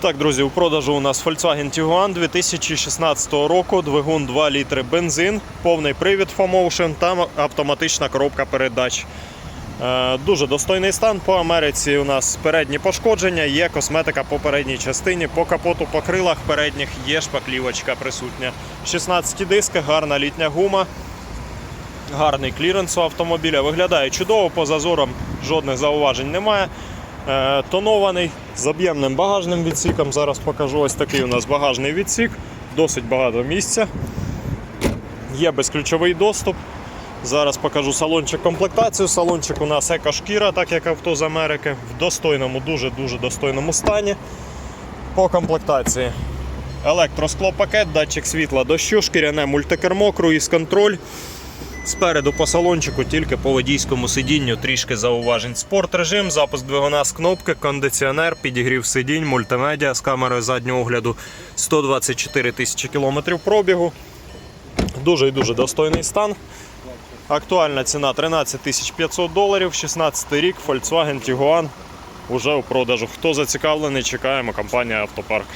Так, друзі, у продажу у нас Volkswagen Tiguan 2016 року, двигун 2 літри бензин, повний привід FOMotion та автоматична коробка передач. Е, Дуже достойний стан по Америці. У нас передні пошкодження, є косметика по передній частині, по капоту, по крилах передніх є шпаклівочка присутня. 16 диски, гарна літня гума, гарний кліренс у автомобіля. Виглядає чудово, по зазорам жодних зауважень немає. Е, Тонований з об'ємним багажним відсіком. Зараз покажу ось такий у нас багажний відсік, досить багато місця. Є безключовий доступ. Зараз покажу салончик комплектацію. Салончик у нас екошкіра, так як авто з Америки, в достойному, дуже-дуже достойному стані. По комплектації. Електросклопакет, датчик світла дощу, шкіряне мультикермо, круїз-контроль. Спереду по салончику, тільки по водійському сидінню трішки зауважень. Спорт режим, запуск двигуна з кнопки, кондиціонер, підігрів сидінь, мультимедіа з камерою заднього огляду 124 тисячі кілометрів пробігу. Дуже і дуже достойний стан. Актуальна ціна 13 тисяч 500 доларів, 16 рік, Volkswagen Tiguan уже у продажу. Хто зацікавлений, чекаємо компанія Автопарк.